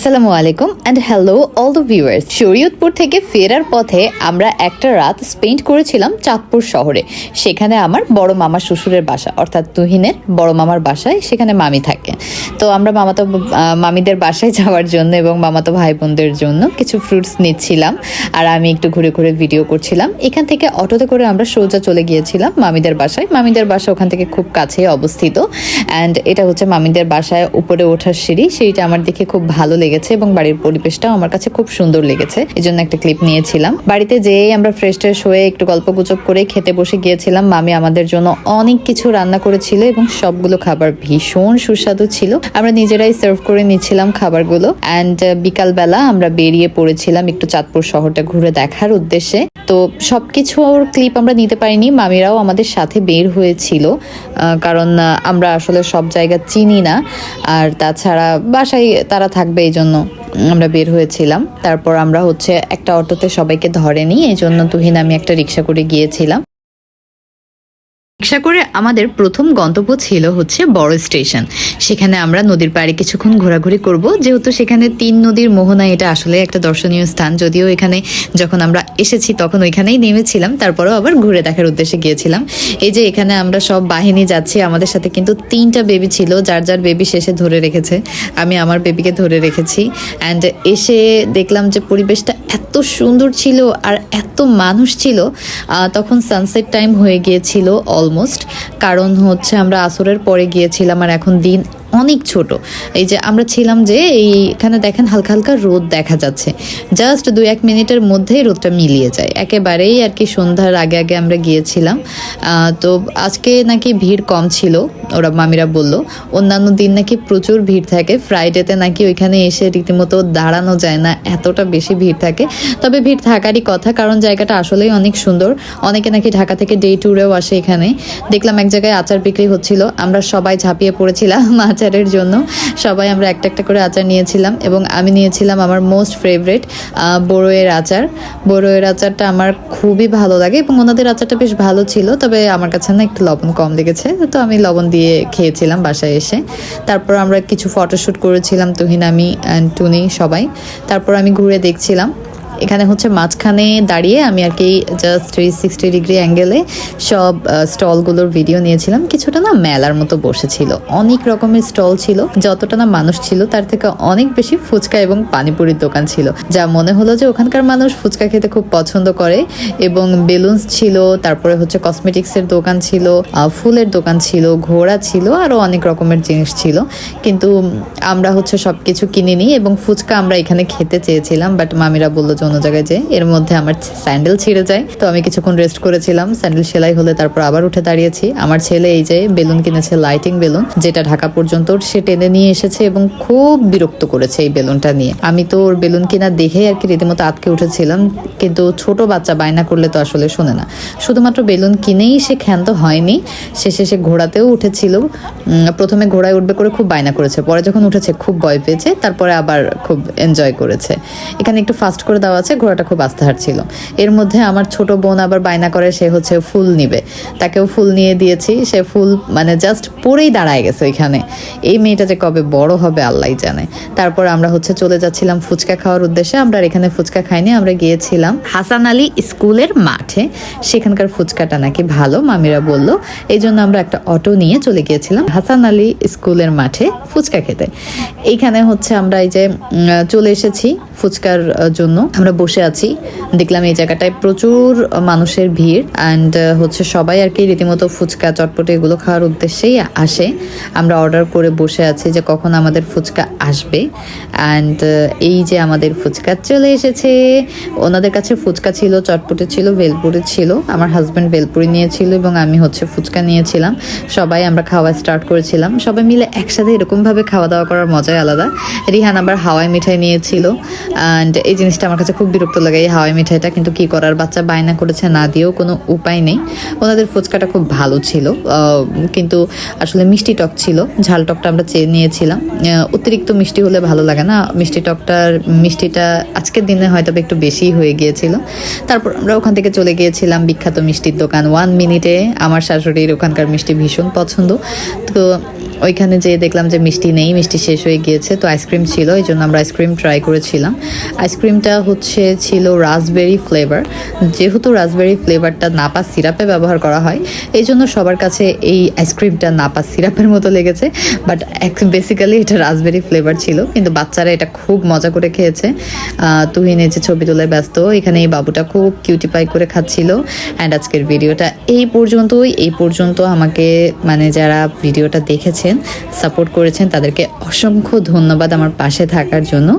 আসসালামু আলাইকুম and hello all the viewers Shariatpur থেকে ফেরার পথে আমরা একটা রাত স্পেন্ড করেছিলাম চাঁদপুর শহরে। সেখানে আমার বড় মামা শ্বশুরের বাসা, অর্থাৎ তুহিনের বড় মামার বাসায় সেখানে মামি থাকে। তো আমরা মামাতো মামিদের বাসায় যাওয়ার জন্য এবং মামাতো ভাই বোনদের জন্য কিছু ফ্রুটস নিচ্ছিলাম। আর আমি একটু ঘুরে ঘুরে ভিডিও করছিলাম। এখান থেকে অটোতে করে আমরা সোজা চলে গিয়েছিলাম মামিদের বাসায়। মামিদের বাসা ওখান থেকে খুব কাছে অবস্থিত। অ্যান্ড এটা হচ্ছে মামিদের বাসায় উপরে ওঠার সিঁড়ি। সিঁড়িটা আমার দেখে খুব ভালো লেগেছে এবং বাড়ির পরিবেশটাও আমার কাছে খুব সুন্দর লেগেছে। এই জন্য একটা ক্লিপ নিয়েছিলাম। বাড়িতে যেয়ে আমরা ফ্রেশ ট্রেশ হয়ে একটু গল্প গুজব করে খেতে বসে গিয়েছিলাম, মামি আমাদের জন্য অনেক কিছু রান্না করেছিল এবং সবগুলো খাবার ভীষণ সুস্বাদু ছিল। আমরা নিজেরাই সার্ভ করে নিচ্ছিলাম খাবারগুলো অ্যান্ড বিকালবেলা আমরা বেরিয়ে পড়েছিলাম একটু চাঁদপুর শহরটা ঘুরে দেখার উদ্দেশ্যে। তো সবকিছুর ক্লিপ আমরা নিতে পারিনি, মামিরাও আমাদের সাথে বের হয়েছিল কারণ আমরা আসলে সব জায়গা চিনি না। আর তাছাড়া বাসায় তারা থাকবে, এই জন্য আমরা বের হয়েছিলাম। তারপর আমরা হচ্ছে একটা অটোতে সবাইকে ধরে নিই এই জন্য তুহিন আমি একটা রিক্সা করে গিয়েছিলাম। রিক্সা করে আমাদের প্রথম গন্তব্য ছিল হচ্ছে বড় স্টেশন। সেখানে আমরা নদীর পাড়ে কিছুক্ষণ ঘোরাঘুরি করব। যেহেতু সেখানে তিন নদীর মোহনা, এটা আসলে একটা দর্শনীয় স্থান। যদিও এখানে যখন আমরা এসেছি তখন ওইখানেই নেমেছিলাম, তারপরেও আবার ঘুরে দেখার উদ্দেশ্যে গিয়েছিলাম। এই যে এখানে আমরা সব বাহিনী যাচ্ছি, আমাদের সাথে কিন্তু তিনটা বেবি ছিল, যার যার বেবি শেষে ধরে রেখেছে। আমি আমার বেবিকে ধরে রেখেছি। অ্যান্ড এসে দেখলাম যে পরিবেশটা এত সুন্দর ছিল আর এত মানুষ ছিল। তখন সানসেট টাইম হয়ে গিয়েছিল অলমোস্ট কারণ হচ্ছে আমরা আসরের পরে গিয়েছিলাম আর এখন দিন অনেক ছোট। এই যে আমরা ছিলাম যে এইখানে দেখেন হালকা হালকা রোদ দেখা যাচ্ছে। জাস্ট দু এক মিনিটের মধ্যেই রোদটা মিলিয়ে যায়। একেবারেই আর কি সন্ধ্যার আগে আগে আমরা গিয়েছিলাম। তো আজকে নাকি ভিড় কম ছিল, ওরা মামিরা বলল। অন্যান্য দিন নাকি প্রচুর ভিড় থাকে। ফ্রাইডেতে নাকি ওইখানে এসে রীতিমতো দাঁড়ানো যায় না, এতটা বেশি ভিড় থাকে। তবে ভিড় থাকারই কথা, কারণ জায়গাটা আসলেই অনেক সুন্দর। অনেকে নাকি ঢাকা থেকে ডে ট্যুরেও আসে এখানে। দেখলাম এক জায়গায় আচার বিক্রি হচ্ছিল। আমরা সবাই ঝাঁপিয়ে পড়েছিলাম আচারের জন্য সবাই আমরা একটা একটা করে আচার নিয়েছিলাম এবং আমি নিয়েছিলাম আমার মোস্ট ফেভারেট বড়োয়ের আচার। বড়োয়ের আচারটা আমার খুবই ভালো লাগে এবং ওনাদের আচারটা বেশ ভালো ছিল, তবে আমার কাছে না একটু লবণ কম লেগেছে, তো আমি লবণ দিয়ে খেয়েছিলাম বাসায় এসে। তারপর আমরা কিছু ফটোশ্যুট করেছিলাম তুহিন, আমি অ্যান্ড টুনি সবাই। তারপর আমি ঘুরে দেখছিলাম এখানে হচ্ছে মাঝখানে দাঁড়িয়ে আমি আর কি জাস্ট থ্রি সিক্সটি ডিগ্রি অ্যাঙ্গেলে সব স্টলগুলোর ভিডিও নিয়েছিলাম। কিছুটা না মেলার মতো বসেছিল। অনেক রকমের স্টল ছিল। যতটা না মানুষ ছিল, তার থেকে অনেক বেশি ফুচকা এবং পানিপুরির দোকান ছিল। যা মনে হলো যে ওখানকার মানুষ ফুচকা খেতে খুব পছন্দ করে এবং বেলুনস ছিল, তারপরে হচ্ছে কসমেটিক্সের দোকান ছিল ফুলের দোকান ছিল, ঘোড়া ছিল আরও অনেক রকমের জিনিস ছিল। কিন্তু আমরা হচ্ছে সব কিছু কিনে নিই এবং ফুচকা আমরা এখানে খেতে চেয়েছিলাম বাট মামিরা বলল যে অন্য জায়গায় যে এর মধ্যে আমার স্যান্ডেল ছিঁড়ে যায়। তো আমি কিছুক্ষণ রেস্ট করেছিলাম, স্যান্ডেল সেলাই হলে তারপর আবার উঠে দাঁড়িয়েছি। আমার ছেলে এই যে বেলুন কিনেছে লাইটিং বেলুন, যেটা ঢাকা পর্যন্ত সে টেনে নিয়ে এসেছে এবং খুব বিরক্ত করেছে এই বেলুনটা নিয়ে। আমি তো ওর বেলুন কিনা দেখেই আর কি রীতিমতো আটকে উঠেছিলাম, কিন্তু ছোট বাচ্চা বায়না করলে তো আসলে শোনে না। শুধুমাত্র বেলুন কিনেই সে ক্ষান্ত হয়নি, শেষে সে ঘোড়াতেও উঠেছিল। প্রথমে ঘোড়ায় উঠবে করে খুব বায়না করেছে, পরে যখন উঠেছে খুব ভয় পেয়েছে, তারপরে আবার খুব এনজয় করেছে। এখানে একটু ফাস্ট করে দেওয়া আছে, ঘোড়াটা খুব আস্তে হাঁটছিল এর মধ্যে আমার ছোট বোন আবার বায়না করে, সে হচ্ছে ফুল নিবে। তাকেও ফুল নিয়ে দিয়েছি, সে ফুল মানে জাস্ট পরেই দাঁড়ায় গেছে ওইখানে। এই মেয়েটা যে কবে বড় হবে আল্লাহ জানে। তারপর আমরা হচ্ছে চলে যাচ্ছিলাম ফুচকা খাওয়ার উদ্দেশ্যে। আমরা এখানে ফুচকা খাইনি, আমরা গিয়েছিলাম হাসান আলী স্কুলের মাঠে। সেখানকার ফুচকাটা নাকি ভালো, মামিরা বলল। এই জন্য আমরা একটা অটো নিয়ে চলে গিয়েছিলাম হাসান আলী স্কুলের মাঠে ফুচকা খেতে। এইখানে হচ্ছে আমরা এই যে চলে এসেছি ফুচকার জন্য। আমরা বসে আছি। দেখলাম এই জায়গাটায় প্রচুর মানুষের ভিড় অ্যান্ড হচ্ছে সবাই আর কি রীতিমতো ফুচকা, চটপটে এগুলো খাওয়ার উদ্দেশ্যেই আসে। আমরা অর্ডার করে বসে আছি যে কখন আমাদের ফুচকা আসবে। অ্যান্ড এই যে আমাদের ফুচকা চলে এসেছে। ওনাদের কাছে ফুচকা ছিল, চটপটে ছিল, ভেলপুরি ছিল। আমার হাজব্যান্ড ভেলপুরি নিয়েছিল এবং আমি হচ্ছে ফুচকা নিয়েছিলাম। সবাই আমরা খাওয়া স্টার্ট করেছিলাম। সবাই মিলে একসাথে এরকমভাবে খাওয়া দাওয়া করার মজাই আলাদা। রিহান আবার হাওয়াই মিঠাই নিয়েছিল। অ্যান্ড এই জিনিসটা আমার কাছে খুব বিরক্ত লাগে এই হাওয়াই মিঠাইটা, কিন্তু কি করার? বাচ্চা বায়না করেছে, না দিয়েও কোনো উপায় নেই। ওনাদের ফুচকাটা খুব ভালো ছিল। কিন্তু আসলে মিষ্টি টক ছিল। ঝাল টকটা আমরা চেয়ে নিয়েছিলাম। অতিরিক্ত মিষ্টি হলে ভালো লাগে না। মিষ্টি টকটার মিষ্টিটা আজকের দিনে হয়তো একটু বেশি হয়ে গিয়েছিল। তারপর আমরা ওখান থেকে চলে গিয়েছিলাম বিখ্যাত মিষ্টির দোকান। ওয়ান মিনিটে আমার শাশুড়ির ওখানকার মিষ্টি ভীষণ পছন্দ। তো ওইখানে যেয়ে দেখলাম যে মিষ্টি নেই, মিষ্টি শেষ হয়ে গিয়েছে। তো আইসক্রিম ছিল, এই জন্য আমরা আইসক্রিম ট্রাই করেছিলাম। আইসক্রিমটা হচ্ছে ছিল রাসবেরি ফ্লেভার যেহেতু রাসবেরি ফ্লেভারটা নাপা সিরাপে ব্যবহার করা হয় এই জন্য সবার কাছে এই আইসক্রিমটা নাপা সিরাপের মতো লেগেছে। বাট বেসিক্যালি এটা রাসবেরি ফ্লেভার ছিল, কিন্তু বাচ্চারা এটা খুব মজা করে খেয়েছে। তুহিন যে ছবি তোলায় ব্যস্ত এখানে এই বাবুটা খুব কিউটিফাই করে খাচ্ছিল। অ্যান্ড আজকের ভিডিওটা এই পর্যন্তই। এই পর্যন্ত আমাকে মানে যারা ভিডিওটা দেখেছেন সাপোর্ট করেছেন, তাদেরকে অসংখ্য ধন্যবাদ আমার পাশে থাকার জন্য।